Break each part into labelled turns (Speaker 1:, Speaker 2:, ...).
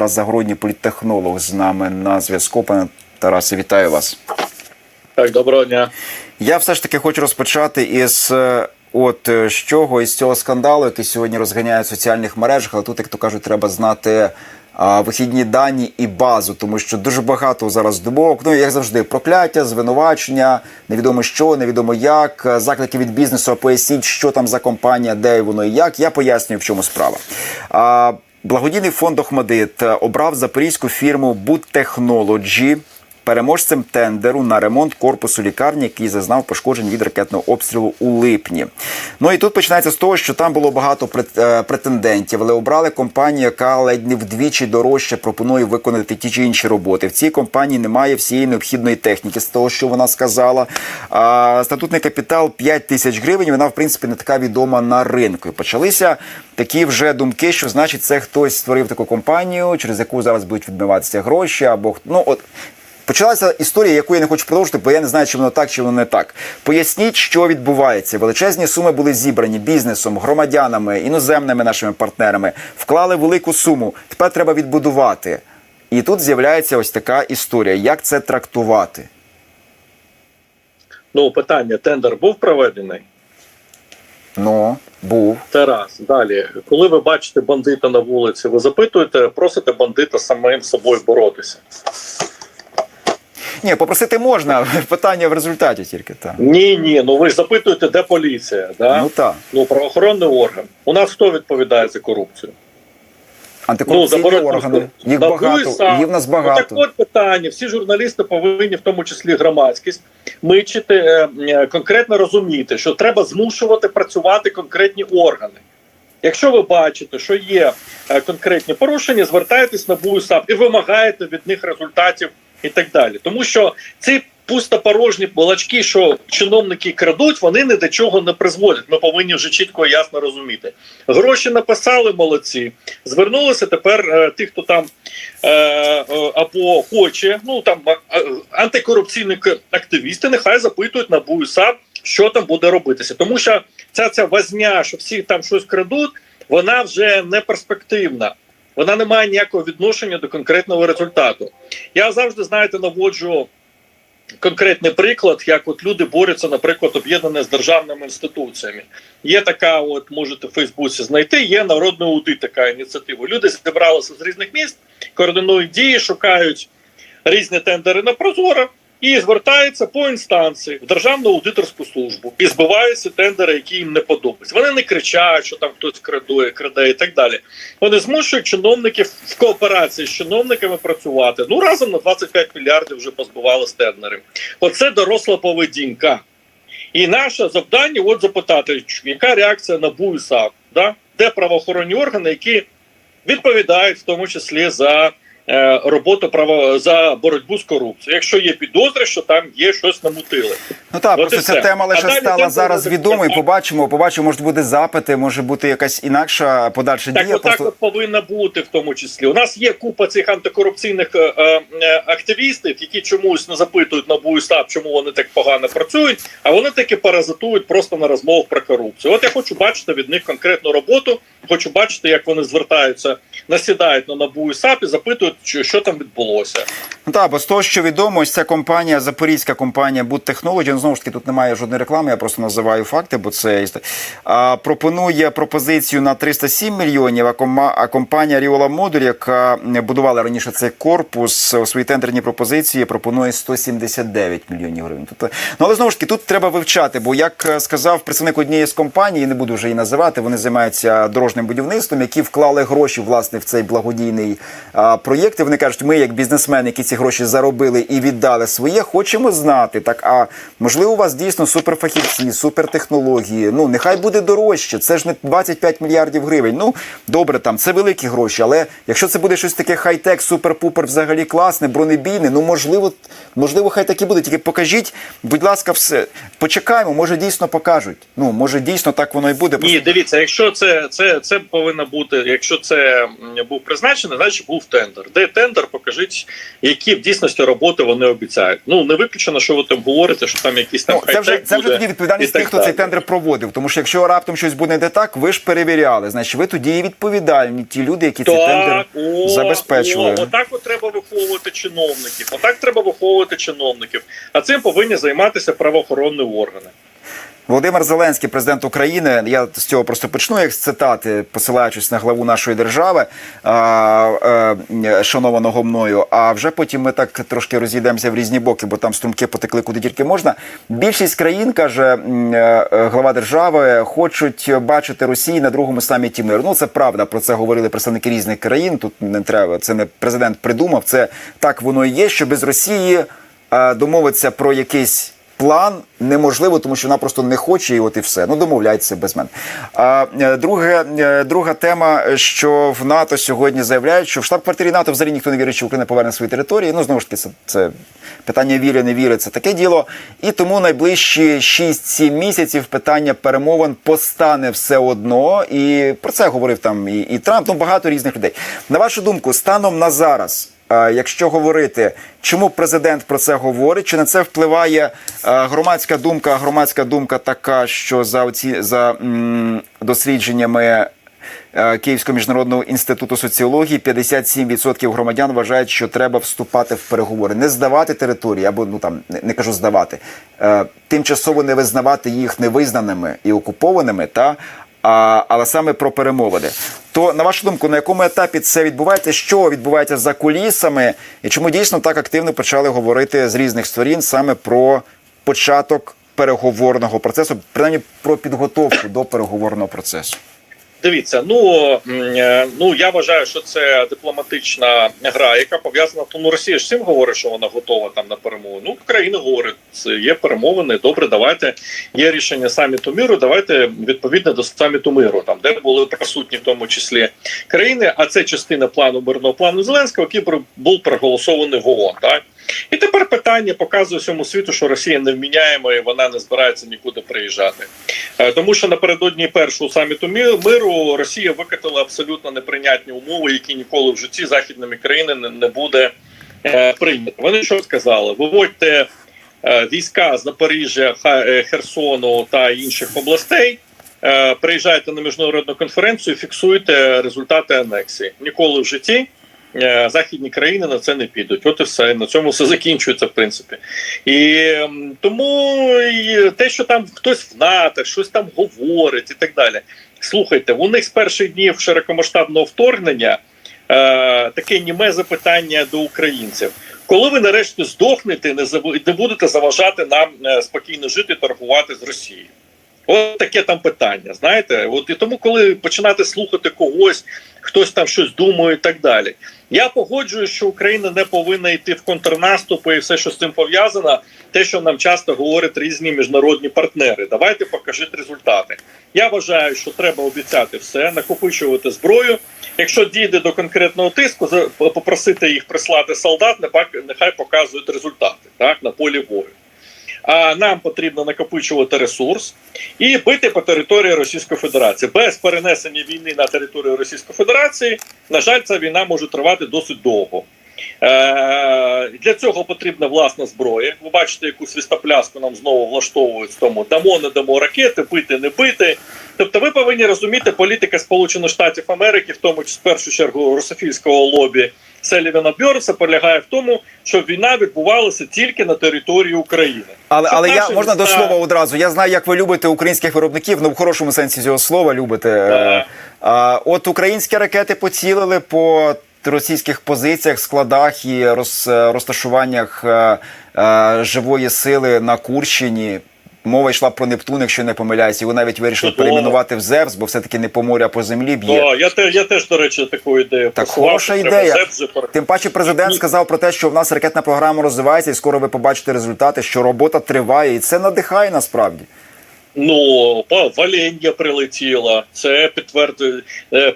Speaker 1: Тарас Загородній, політтехнолог з нами на зв'язку. Пане Тарасе, вітаю вас.
Speaker 2: Так, доброго дня.
Speaker 1: Я все ж таки хочу розпочати із е, от е, з чого із цього скандалу, який сьогодні розганяє в соціальних мережах. Але тут, як то кажуть, треба знати. а, Вихідні дані і базу, тому що дуже багато зараз думок. Ну як завжди, прокляття, звинувачення, невідомо що, невідомо як, е, заклики від бізнесу. Поясніть, що там за компанія, де воно і як. Я пояснюю, в чому справа. А, Благодійний фонд Охмадит обрав запорізьку фірму Technology переможцем тендеру на ремонт корпусу лікарні, який зазнав пошкоджень від ракетного обстрілу у липні. Ну і тут починається з того, що там було багато е, претендентів, але обрали компанію, яка ледь не вдвічі дорожче пропонує виконати ті чи інші роботи. В цій компанії немає всієї необхідної техніки з того, що вона сказала. А статутний капітал 5 тисяч гривень. Вона в принципі не така відома на ринку. І почалися такі вже думки, що значить це хтось створив таку компанію, через яку зараз будуть відмиватися гроші, або ну от. Почалася історія, яку я не хочу продовжити, бо я не знаю, чи воно так, чи воно не так. Поясніть, що відбувається. Величезні суми були зібрані бізнесом, громадянами, іноземними нашими партнерами, вклали велику суму. Тепер треба відбудувати. І тут з'являється ось така історія. Як це трактувати?
Speaker 2: Ну, питання: тендер був проведений?
Speaker 1: Ну, був.
Speaker 2: Раз. Далі, коли ви бачите бандита на вулиці, ви запитуєте, просите бандита самим собою боротися.
Speaker 1: Ні, попросити можна. Питання в результаті тільки так.
Speaker 2: Ні, ні, ну ви ж запитуєте, де поліція, да?
Speaker 1: Ну так.
Speaker 2: ну правоохоронний орган. У нас хто відповідає за корупцію?
Speaker 1: Антикорупційні
Speaker 2: боротьбу
Speaker 1: органи. Їх багато, їх в нас
Speaker 2: Ну, так от питання. Всі журналісти повинні, в тому числі громадськість, мичити е, е, конкретно розуміти, що треба змушувати працювати конкретні органи. Якщо ви бачите, що є е, конкретні порушення, звертайтесь на БУСАП і вимагаєте від них результатів і так далі. Тому що ці пустопорожні балачки, що чиновники крадуть, вони ні до чого не призводять. Ми повинні вже чітко і ясно розуміти. Гроші написали молодці, звернулися тепер е, ті, хто там е, е, або хоче, ну там е, антикорупційні активісти, нехай запитують на БУСАП, що там буде робитися. Тому що ця ця возня, що всі там щось крадуть, вона вже не перспективна. Вона не має ніякого відношення до конкретного результату. Я завжди, знаєте, наводжу конкретний приклад, як от люди борються, наприклад, об'єднані з державними інституціями. Є така, от можете в Фейсбуці знайти, є народний аудит, така ініціатива. Люди зібралися з різних міст, координують дії, шукають різні тендери на прозоро і звертаються по інстанції в державну аудиторську службу і збиваються тендери, які їм не подобаються. Вони не кричать, що там хтось крадує, краде і так далі. Вони змушують чиновників в кооперації з чиновниками працювати. Ну разом на 25 мільярдів вже позбивали з тендерів. Оце доросла поведінка. І наше завдання от запитати, яка реакція на БУ і САП, да? де правоохоронні органи, які відповідають в тому числі за роботу право за боротьбу з корупцією. Якщо є підозри, що там є щось намутили.
Speaker 1: Ну так,
Speaker 2: От
Speaker 1: просто ця
Speaker 2: все.
Speaker 1: тема лише
Speaker 2: далі
Speaker 1: стала зараз
Speaker 2: буде
Speaker 1: відомою. Побачимо, побачимо, може бути запити, може бути якась інакша подальша
Speaker 2: Так,
Speaker 1: дія.
Speaker 2: отак
Speaker 1: Просто
Speaker 2: от повинна бути в тому числі. У нас є купа цих антикорупційних е, е, активістів, які чомусь не запитують на БУСАП, чому вони так погано працюють, а вони таки паразитують просто на розмовах про корупцію. От я хочу бачити від них конкретну роботу. Хочу бачити, як вони звертаються, насідають на НАБУ і САП і запитують, що, що там відбулося.
Speaker 1: ну так, бо з того, що відомо, ця компанія, запорізька компанія Boot Technology, ну знову ж таки тут немає жодної реклами, я просто називаю факти, бо це а, пропонує пропозицію на 307 мільйонів. А кома- а компанія Riola Modur, яка будувала раніше цей корпус, у своїй тендерній пропозиції пропонує 179 мільйонів гривень. Тобто, ну але знову ж таки, тут треба вивчати, бо як е, сказав представник однієї з компаній, не буду вже її називати, вони займаються дорожнім будівництвом, які вклали гроші власне в цей благодійний а, проєкт. І вони кажуть, ми, як бізнесмени, які ці гроші заробили і віддали своє, хочемо знати. Так, а можливо, у вас дійсно суперфахівці, супертехнології. Ну нехай буде дорожче. Це ж не 25 мільярдів гривень. Ну добре, там це великі гроші, але якщо це буде щось таке хай-тек, супер-пупер, взагалі класне, бронебійне, ну можливо, можливо, хай так і буде. Тільки покажіть, будь ласка, все. Почекаємо, може дійсно покажуть. Ну може дійсно так воно і буде.
Speaker 2: Ні, дивіться, якщо це, це, це повинно бути, якщо це був призначений, значить був тендер. Де тендер? Покажіть, які в дійсності роботи вони обіцяють. Ну не виключено, що ви там говорите, що там якісь там
Speaker 1: Ну, це вже це вже тоді відповідальність тих, хто цей тендер проводив. Тому що якщо раптом щось буде не так, ви ж перевіряли. Значить, ви тоді і відповідальні ті люди, які цей тендер
Speaker 2: о,
Speaker 1: забезпечували.
Speaker 2: О, отак от треба виховувати чиновників. Отак треба виховувати чиновників. А цим повинні займатися правоохоронні органи.
Speaker 1: Володимир Зеленський, президент України. Я з цього просто почну як з цитати, посилаючись на главу нашої держави, а, е, шанованого мною. А вже потім ми так трошки розійдемося в різні боки, бо там струмки потекли куди тільки можна. Більшість країн каже е, е, глава держави, хочуть бачити Росії на другому саміті миру. Ну це правда. Про це говорили представники різних країн. Тут не треба. Це не президент придумав. Це так воно і є. Що без Росії домовиться про якийсь план неможливо, тому що вона просто не хоче, і от і все. Ну домовляється без мене. А е, друге, е, друга тема, що в НАТО сьогодні заявляють, що в штаб-квартирі НАТО взагалі ніхто не вірить, що Україна поверне свої території. Ну знову ж таки, це, це питання віри, не віри, це таке діло. І тому найближчі 6-7 місяців питання перемовин постане все одно. І про це говорив там і, і Трамп. Ну багато різних людей. На вашу думку, станом на зараз. Якщо говорити, чому президент про це говорить, чи на це впливає громадська думка? Громадська думка така, що за оці за дослідженнями е, Київського міжнародного інституту соціології 57% громадян вважають, що треба вступати в переговори, не здавати території, або ну там не, не кажу здавати, е, тимчасово не визнавати їх невизнаними і окупованими, та а, але саме про перемовини. То на вашу думку, на якому етапі це відбувається? Що відбувається за кулісами, і чому дійсно так активно почали говорити з різних сторін саме про початок переговорного процесу, принаймні про підготовку до переговорного процесу?
Speaker 2: Дивіться, ну е, ну я вважаю, що це дипломатична гра, яка пов'язана. Тому Росія ж всім говорить, що вона готова там на перемову. Ну Україна говорить, є перемовини. Добре, давайте є рішення саміту миру. Давайте відповідно до саміту миру, там де були присутні в тому числі країни. А це частина плану мирного плану Зеленського, який був проголосований в ООН. Так і тепер питання показує всьому світу, що Росія невміняєма і вона не збирається нікуди приїжджати. Е, Тому що напередодні першого саміту миру Росія викатила абсолютно неприйнятні умови, які ніколи в житті західними країнами не, не буде е, прийнято. Вони що сказали? Виводьте е, війська з Запоріжжя, Херсону та інших областей. Приїжджайте на міжнародну конференцію, фіксуйте результати анексії. Ніколи в житті західні країни на це не підуть. От і все на цьому все закінчується, в принципі. І тому і те, що там хтось в НАТО, щось там говорить і так далі. Слухайте, у них з перших днів широкомасштабного вторгнення е, таке німе запитання до українців. Коли ви нарешті здохнете, не не будете заважати нам е, спокійно жити, торгувати з Росією. От таке там питання. Знаєте, от і тому, коли починати слухати когось, хтось там щось думає і так далі. Я погоджуюсь, що Україна не повинна йти в контрнаступи і все, що з цим пов'язано, те, що нам часто говорять різні міжнародні партнери. Давайте покажіть результати. Я вважаю, що треба обіцяти все, накопичувати зброю. Якщо дійде до конкретного тиску, попросити їх прислати солдат, нехай показують результати так на полі бою. А нам потрібно накопичувати ресурс і бити по території Російської Федерації без перенесення війни на територію Російської Федерації. На жаль, ця війна може тривати досить довго. Е, для цього потрібна власна зброя. Ви бачите, яку свістопляску нам знову влаштовують тому дамо, не дамо ракети, бити, не бити. Тобто, ви повинні розуміти політика Сполучених Штатів Америки, в тому числі в першу чергу русофільського лобі Селівана Бьорса, полягає в тому, щоб війна відбувалася тільки на території України.
Speaker 1: Але
Speaker 2: Щоб
Speaker 1: але я можна до слова одразу. Я знаю, як ви любите українських виробників, ну в хорошому сенсі цього слова любите.
Speaker 2: Так.
Speaker 1: А, от українські ракети поцілили по російських позиціях, складах і роз, розташуваннях е, е, живої сили на Курщині. Мова йшла про Нептун, якщо не помиляюсь, його навіть вирішили
Speaker 2: Чудово.
Speaker 1: перейменувати в Зевс, бо все-таки не по морю, а по землі б'є.
Speaker 2: Да, я, те, я теж, до речі, таку ідею
Speaker 1: Так
Speaker 2: просував,
Speaker 1: хороша
Speaker 2: що треба
Speaker 1: ідея.
Speaker 2: ЗЕП вже
Speaker 1: Тим паче, президент сказав про те, що в нас ракетна програма розвивається, і скоро ви побачите результати, що робота триває, і це надихає насправді.
Speaker 2: Ну, Ваління прилетіло. Це підтвердження,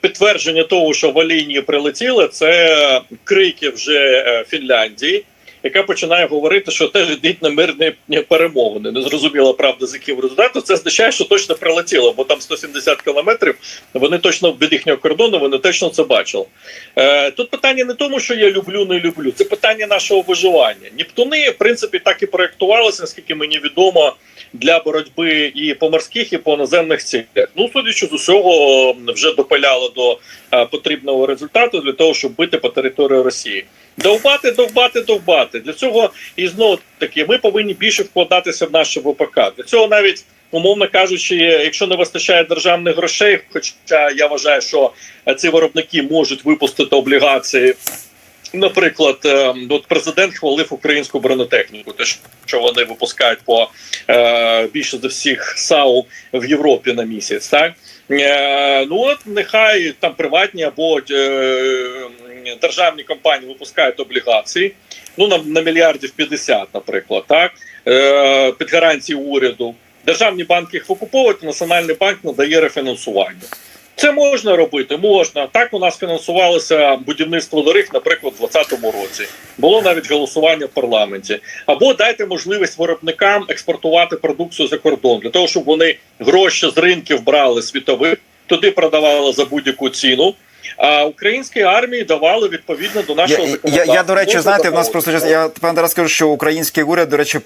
Speaker 2: підтвердження того, що Ваління прилетіло, це крики вже е, Фінляндії. Яка починає говорити, що теж йдіть на мирні перемовини. Незрозуміла правда, з яким результатом. Це означає, що точно прилетіло, бо там 170 кілометрів. Вони точно від їхнього кордону, вони точно це бачили. Е, тут питання не тому, що я люблю, не люблю. Це питання нашого виживання. Нептуни, в принципі, так і проєктувалися, наскільки мені відомо, для боротьби і по морських, і по наземних цілях. Ну, судячи з усього, вже допиляло до е, потрібного результату для того, щоб бити по території Росії. Довбати, довбати, довбати. Для цього і знову таки ми повинні більше вкладатися в наше ВПК. Для цього навіть. Умовно кажучи, якщо не вистачає державних грошей, хоча я вважаю, що е, ці виробники можуть випустити облігації. Наприклад, е, от президент хвалив українську бронетехніку, те, що вони випускають по е, більше за всіх САУ в Європі на місяць. Так е, ну от нехай там приватні або державні компанії випускають облігації. Ну на, на мільярдів 50, наприклад, так е, під гарантії уряду. Державні банки їх викуповують, Національний банк надає рефінансування. Це можна робити, можна. Так у нас фінансувалося будівництво доріг, наприклад, у 2020 році. Було навіть голосування в парламенті. Або дайте можливість виробникам експортувати продукцію за кордон для того, щоб вони гроші з ринків брали світових, туди продавали за будь-яку ціну. А українській армії давали відповідно до нашого
Speaker 1: я,
Speaker 2: законодавства.
Speaker 1: я, до речі,
Speaker 2: Можна
Speaker 1: знаєте, в нас просто я пан зараз скажу, що український уряд, до речі,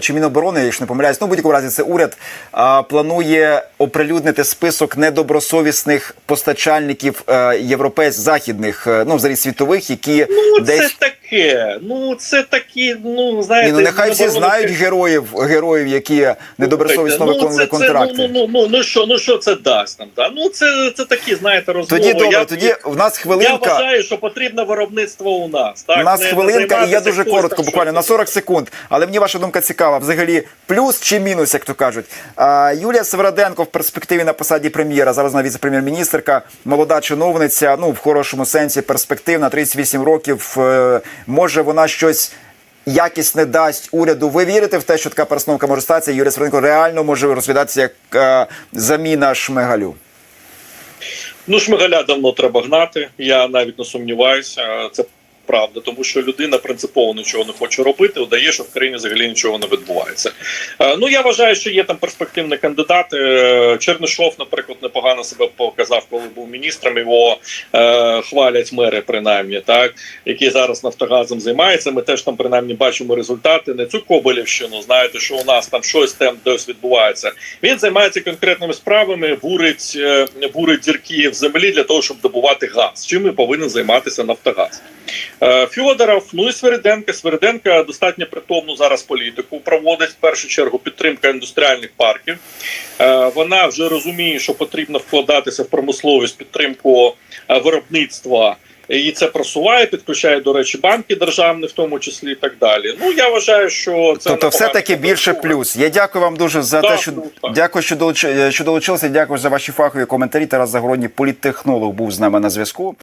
Speaker 1: чи Міноборони, якщо не помиляюсь, ну в будь-якому разі це уряд а, планує оприлюднити список недобросовісних постачальників е, європейських західних, е, ну взагалі світових, які
Speaker 2: Ну,
Speaker 1: десь
Speaker 2: це таке. Ну, це такі, ну, знаєте...
Speaker 1: Ні, ну нехай всі знають героїв, героїв, які недобросовісно
Speaker 2: ну,
Speaker 1: виконували
Speaker 2: це- це,
Speaker 1: контракти.
Speaker 2: Ну, ну, ну, ну, що, ну що це дасть нам? Да? Ну це, це такі, знаєте, розмови.
Speaker 1: Тоді добре,
Speaker 2: я,
Speaker 1: тоді в нас
Speaker 2: я
Speaker 1: хвилинка.
Speaker 2: вважаю, що потрібно виробництво у нас. Так?
Speaker 1: У нас
Speaker 2: Не- не
Speaker 1: хвилинка, і я дуже коротко, буквально на
Speaker 2: щось.
Speaker 1: 40 секунд. Але мені ваша думка цікава. Взагалі, плюс чи мінус, як то кажуть. А, Юлія Североденко в перспективі на посаді прем'єра, зараз вона віце-прем'єр-міністерка, молода чиновниця, ну в хорошому сенсі перспективна, 38 років. Може вона щось. Якісне дасть уряду. Ви вірите в те, що така перестановка може статися? Юрій Сверденко реально може розглядатися як е, заміна Шмигалю.
Speaker 2: Ну, Шмигаля давно треба гнати. Я навіть не сумніваюся. Це правда, тому що людина принципово нічого не хоче робити, удає, що в країні взагалі нічого не відбувається. Е, Ну я вважаю, що є там перспективні кандидати. Е, Чернишов, наприклад, непогано себе показав, коли був міністром. Його е, хвалять мери, принаймні, так які зараз Нафтогазом займаються. Ми теж там принаймні бачимо результати. Не цю Коболівщину. Знаєте, що у нас там щось там десь відбувається. Він займається конкретними справами, бурить, бурить дірки в землі для того, щоб добувати газ. Чим і повинен займатися Нафтогаз. Е, Фьодоров, ну і Свериденко. Свериденко достатньо притомну зараз політику проводить в першу чергу підтримка індустріальних парків. Е, Вона вже розуміє, що потрібно вкладатися в промисловість, підтримку е, виробництва. І це просуває, підключає, до речі, банки державні, в тому числі і так далі. Ну я вважаю, що це
Speaker 1: Тобто, все таки більше плюс. Я дякую вам дуже за
Speaker 2: Так,
Speaker 1: те, що
Speaker 2: ну, так.
Speaker 1: дякую, що долучилися. Що долучилися. Дякую за ваші фахові коментарі. Тарас Загородній політтехнолог був з нами на зв'язку.